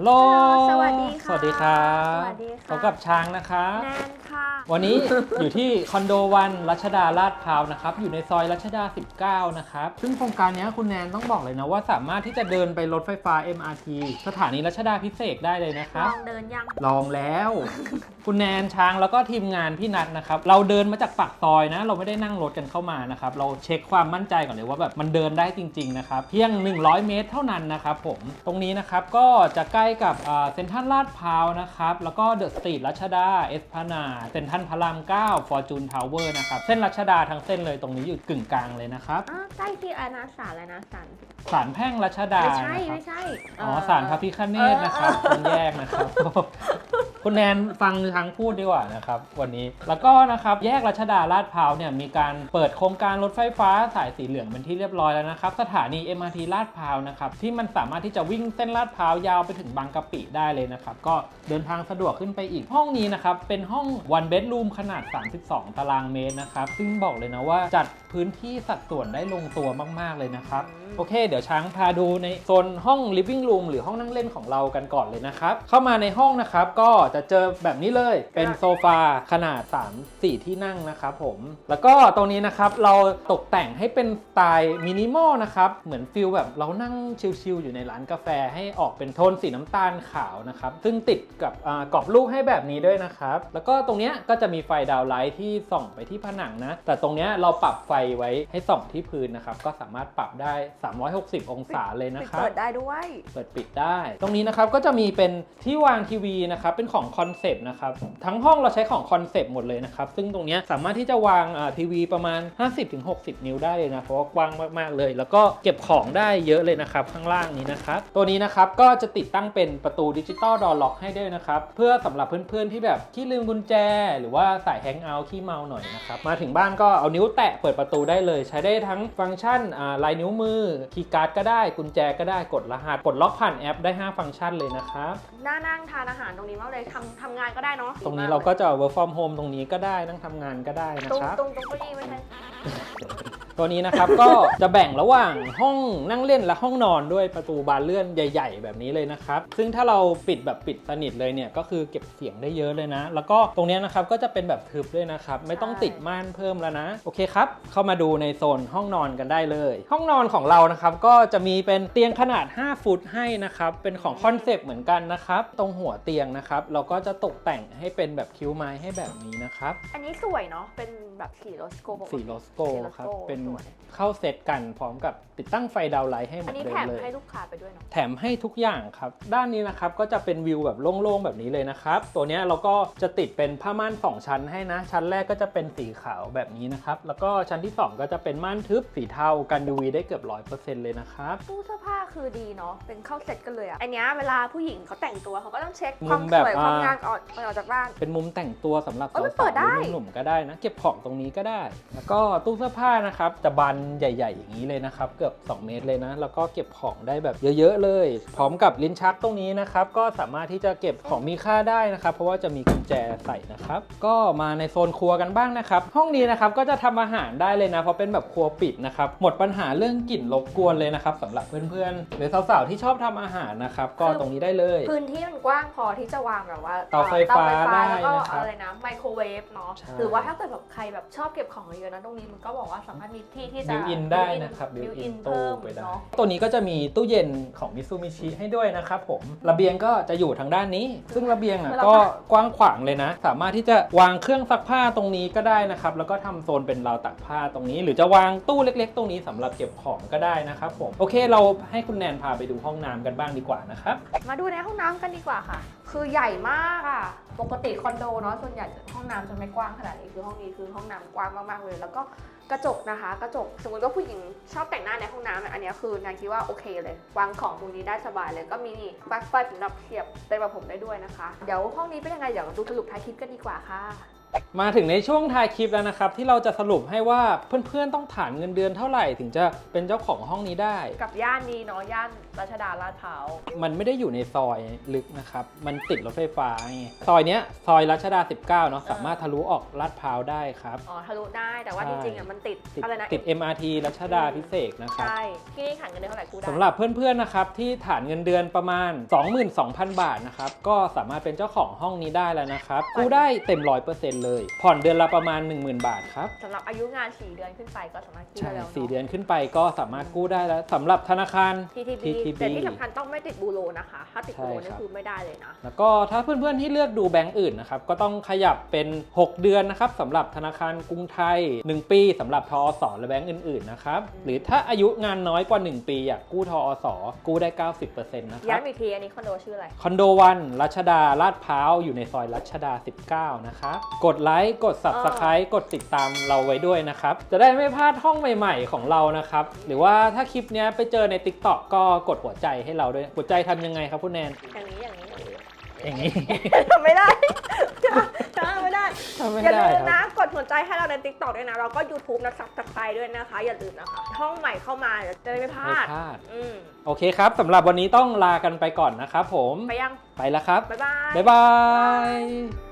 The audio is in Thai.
ฮัลโหลสวัสดีค่ะ สวัสดีครับสวัสดีค่ะพบกับช้างนะครับ แนนค่ะ วันนี้อยู่ที่คอนโดวันรัชดาลาดพร้าวนะครับ อยู่ในซอยรัชดา 19 นะครับ ซึ่งโครงการเนี้ยคุณแนนต้องบอกเลยนะว่าสามารถที่จะเดินไปรถไฟฟ้า MRT สถานีรัชดาพิเศษกได้เลยนะคลรับองเดินยัง ลองแล้ว คุณแนนช้างแล้วก็ทีมงานพี่นัทนะครับ เราเดินมาจากปากซอยนะ เราไม่ได้นั่งรถกันเข้ามานะครับ เราเช็คความมั่นใจก่อนเลยว่าแบบมันเดินได้จริงๆนะครับ เพียง 100 เมตรเท่านั้นนะครับผม ตรงนี้นะครับก็จะใกล้กับเซ็นทรัลลาดพร้าวนะครับ แล้วก็เดอะสตรีทรัชดาเอสพนาเซ็นทรัลพระราม9ฟอร์จูนทาวเวอร์นะครับ เส้นรัชดาทั้งเส้นเลยตรงนี้อยู่กึ่งกลางเลยนะครับอ่าใกล้ที่อาณาสารแล้วนะสันศาลแพ่งรัชดาไม่ใช่ นะครับไม่ใช่อ๋อสารพระพิคเนตนะครับคุณแยกนะครับ คุณแนนฟังทางพูดดีกว่านะครับ วันนี้แล้วก็นะครับแยกรัชดาลาดพร้าวเนี่ยมีการเปิดโครงการรถไฟฟ้าสายสีเหลืองเป็นที่เรียบร้อยแล้วนะครับ สถานี MRT ลาดพร้าวนะครับที่มันสามารถที่จะวิ่งเส้นลาดพร้าวยาวไปถึงบางกะปิได้เลยนะครับ ก็เดินทางสะดวกขึ้นไปอีกห้องนี้นะครับ เป็นห้อง one bedroom ขนาด 32 ตารางเมตรนะครับ ซึ่งบอกเลยนะว่าจัดพื้นที่สัดส่วนได้ลงตัวมาก ๆ เลยนะครับโอเค เดี๋ยวช้างพาดูในโซนห้อง living room หรือห้องนั่งเล่นของเรากันก่อนเลยนะครับ เข้ามาในห้องนะครับก็จะเจอแบบนี้เลย เป็นโซฟาขนาด 3 4 ที่นั่งนะครับผม แล้วก็ตรงนี้นะครับเราตกแต่งให้เป็นสไตล์มินิมอลนะครับ เหมือนฟิลแบบเรานั่งชิลๆอยู่ในร้านกาแฟให้ออกเป็นโทนสีน้ำตาลขาวนะครับ ซึ่งติดกับอ่ากรอบรูปให้แบบนี้ด้วยนะครับ แล้วก็ตรงเนี้ยก็จะมีไฟดาวไลท์ที่ส่องไปที่ผนังนะ แต่ตรงเนี้ยเราปรับไฟไว้ให้ส่องที่พื้นนะครับ ก็สามารถปรับได้ 360 องศาเลยนะครัเปิบดได้ด้วย เปิดปิดได้ ตรงนี้นะครับก็จะมีเป็นที่วางทีวีนะครับ เป็นของของคอนเซปต์นะครับทั้งห้องเราใช้ของคอนเซปต์หมดเลยนะครับซึ่งตรงนี้สามารถที่จะวางทีวีประมาณ 50-60 นิ้วได้เลยนะเพราะว่ากว้างมากๆเลย แล้วก็เก็บของได้เยอะเลยนะครับข้างล่างนี้นะครับตัวนี้นะครับก็จะติดตั้งเป็นประตูดิจิตอลดอล็อกให้ด้วยนะครับเพื่อสำหรับเพื่อนๆที่แบบขี้ลืมกุญแจ หรือว่าสายแฮงเอาท์ขี้เมาหน่อยนะครับมาถึงบ้านก็เอานิ้วแตะเปิดประตูได้เลย ใช้ได้ทั้งฟังก์ชันลายนิ้วมือคีย์การ์ดก็ได้กุญแจก็ได้กดรหัสกดล็อกผ่านแอปได้ 5 ฟังก์ชันเลยนะครับน่านั่งทานอาหารตรงนี้มากเลยทำทำงานก็ได้เนาะตรงนี้เราก็จะ work from home ตรงนี้ก็ได้นั่งทำงานก็ได้นะตรงครับ ตรงตรงเก้าอี้ไม่ใช่ตัวนี้นะครับ ก็จะแบ่งระหว่างห้องนั่งเล่นและห้องนอนด้วยประตูบานเลื่อนใหญ่ ๆ แบบนี้เลยนะครับ ซึ่งถ้าเราปิดแบบปิดสนิทเลยเนี่ยก็คือเก็บเสียงได้เยอะเลยนะ แล้วก็ตรงเนี้ยนะครับก็จะเป็นแบบทึบด้วยนะครับ ไม่ต้องติดม่านเพิ่มแล้วนะ โอเคครับ เข้ามาดูในโซนห้องนอนกันได้เลย ห้องนอนของเรานะครับก็จะมีเป็นเตียงขนาด 5 ฟุตให้นะครับเป็นของคอนเซปต์เหมือนกันนะครับตรงหัวเตียงนะครับเราก็จะตกแต่งให้เป็นแบบคิ้วไม้ให้แบบนี้นะครับ อันนี้สวยเนาะ เป็นแบบสีโรสโกปกติสีโลสโกสีโลสโก้ครับ เป็นสวยเข้าเซตกันพร้อมกับติดตั้งไฟดาวไลท์ให้หมอันดนี้เลแถยมเลยให้ลูกค้าไปด้วยเนาะ แถมให้ทุกอย่างครับ ด้านนี้นะครับก็จะเป็นวิวแบบโล่งๆแบบนี้เลยนะครับ ตัวเนี้ยเราก็จะติดเป็นผ้าม่าน 2 ชั้นให้นะ ชั้นแรกก็จะเป็นสีขาวแบบนี้นะครับ แล้วก็ชั้นที่ 2 ก็จะเป็นม่านทึบสีเทากัน UV ได้เกือบ100%เลยนะครับ ตู้เสื้อผ้าคือดีเนาะ เป็นเข้าเซ็ตกันเลยอะอันเนี้ยเวลาผู้หญิงเขาแต่งตัวเขาก็ต้องเช็คมุความมสแบบวยความอ่างงามก่อนก่อนออกจากบ้าน เป็นมุมแต่งตัวสำหรับเอ้ยมันสาวเปิดได้ๆหรือหนุ่มๆก็ได้นะ เก็บของตรงนี้ก็ได้ แล้วก็ตู้เสื้อผ้านะครับจะบานใหญ่ ๆ อย่างนี้เลยนะครับ เกือบ 2 เมตรเลยนะ แล้วก็เก็บของได้แบบเยอะๆเลย พร้อมกับลิ้นชักตรงนี้นะครับ ก็สามารถที่จะเก็บของมีค่าได้นะครับ เพราะว่าจะมีกุญแจใส่นะครับ ก็มาในโซนครัวกันบ้างนะครับ ห้องนี้นะครับก็จะทำอาหารได้เลยนะ เพราะเป็นแบบครัวปิดนะครับ หมดปัญหาเรื่องกลิ่นรบกวนเลยนะครับสำหรับเพื่อนๆหรือสาวๆที่ชอบทำอาหารนะครับ ก็ตรงนี้ได้เลย พื้นที่มันกว้างพอที่จะวางแบบว่าเตาไฟฟ้าเตาได้แล้วก็นะครับอะไรนะไมโครเวฟเนาะใช่หรือว่าถ้าเกิดแบบใครแบบชอบเก็บของเยอะๆนะตรงนี้มันก็บอกว่าสามารถมีที่ที่จะบิวอินได้นะครับบิบิววอิอินนตู้เพิ่มไปได้เนาะตัวนี้ก็จะมีตู้เย็นของมิซูมิชิให้ด้วยนะครับผมระเบียงก็จะอยู่ทางด้านนี้ ซึ่งระเบียงอะก็กว้างขวางเลยนะ สามารถที่จะวางเครื่องซักผ้าตรงนี้ก็ได้นะครับแล้วก็ทำโซนเป็นราวตักผ้าตรงนี้ หรือจะวางตู้เล็ก ๆ ตรงนี้สำหรับเก็บของก็ได้นะครับผมโอเคเราให้คุณแนนพาไปดูห้องน้ำกันบ้างดีกว่านะครับมาดูในห้องน้ำกันดีกว่าค่ะ คือใหญ่มากอะปกติคอนโดเนาะส่วนใหญ่ห้องน้ำจะไม่กว้างขนาดนี้คือห้องนี้คือห้องน้ำกว้างมากๆเลย แล้วก็กระจกนะคะ กระจกสมมติว่าผู้หญิงชอบแต่งหน้าในห้องน้ำอะอันนี้คือนางคิดว่าโอเคเลยวางของตรงนี้ได้สบายเลยก็มีนี่ปลั๊กไฟสำหรับเสียบเป็นแบบผมได้ด้วยนะคะ เดี๋ยวห้องนี้เป็นยังไงเดี๋ยวดูสรุปท้ายคลิปกันดีกว่าค่ะ มาถึงในช่วงท้ายคลิปแล้วนะครับ ที่เราจะสรุปให้ว่าเพื่อนๆต้องฐานเงินเดือนเท่าไหร่ถึงจะเป็นเจ้าของห้องนี้ได้ กับย่านนี้เนาะย่านรัชดาลาดพร้าวมันไม่ได้อยู่ในซอยลึกนะครับ มันติดรถไฟฟ้าไงซอยเนี้ยซอยรัชดา 19เนาะสามารถทะลุออกลาดพร้าวได้ครับ อ๋อทะลุได้แต่ว่าใช่ จริงๆอะมันติดติดอะไรนะติด MRT รัชดาพิเศษกนะครับ ใช่ที่นี่ขายเงินเดือนเท่าไหร่กูได้สำหรับเพื่อนๆ นะครับ ที่ฐานเงินเดือนประมาณ 22,000 บาทนะครับ ก็สามารถเป็นเจ้าของห้องนี้ได้แล้วนะครับกู้ได้เต็ม100%เลย ผ่อนเดือนละประมาณ 10,000 บาทครับสำหรับอายุงาน 4 เดือนขึ้นไปก็สามารถกู้ใช่ได้แล้วสี่เดือนขึ้นไปก็สามารถกู้ได้แล้วสำหรับธนาคารทีที TTB แต่ที่สำคัญต้องไม่ติดบูโรนะคะ ถ้าติดบูโรใช่นี่ครับคือไม่ได้เลยนะ แล้วก็ถ้าเพื่อนๆที่เลือกดูแบงก์อื่นนะครับ ก็ต้องขยับเป็น 6 เดือนนะครับสำหรับธนาคารกรุงไทย 1 ปีสำหรับทอสและแบงก์อื่นๆนะครับหรือถ้าอายุงานน้อยกว่า 1 ปีอยากกู้ทอสกู้ได้ 90%นะครัย้ำบอีกทีอันนี้คอนโดชื่ออะไร คอนโดวันรัชดาลาดพร้าวอยู่ในซอยรัชดา 19 นะครับ กดไลค์กด Subscribe กดติดตามเราไว้ด้วยนะครับ จะได้ไม่พลาดห้องใหม่ๆของเรานะครับ หรือว่าถ้าคลิปเนี้ยไปเจอใน TikTok ก็กดหัวใจให้เราด้วยหัวใจทำยังไงครับคุณแนนอย่างนี้อย่างนี้อย่างนี้อย่างนี้ ทำไม่ได้ทำไม่ได้ ทำไม่อย่าได้ลืมคนะรับ กดหัวใจให้เราใน t ิ k t o k ด้วยนะ เราก็ YouTube นะซับสไครด้วยนะคะ อย่าลืมนะคะ ห้องใหม่เข้ามาเดี๋ยวจะได้ไม่พไม่ลาดพลาด อืมโอเคครับสำหรับวันนี้ต้องลากันไปก่อนนะครับผมไปยัง ไปแล้วครับ บ๊ายบาย บ๊ายบาย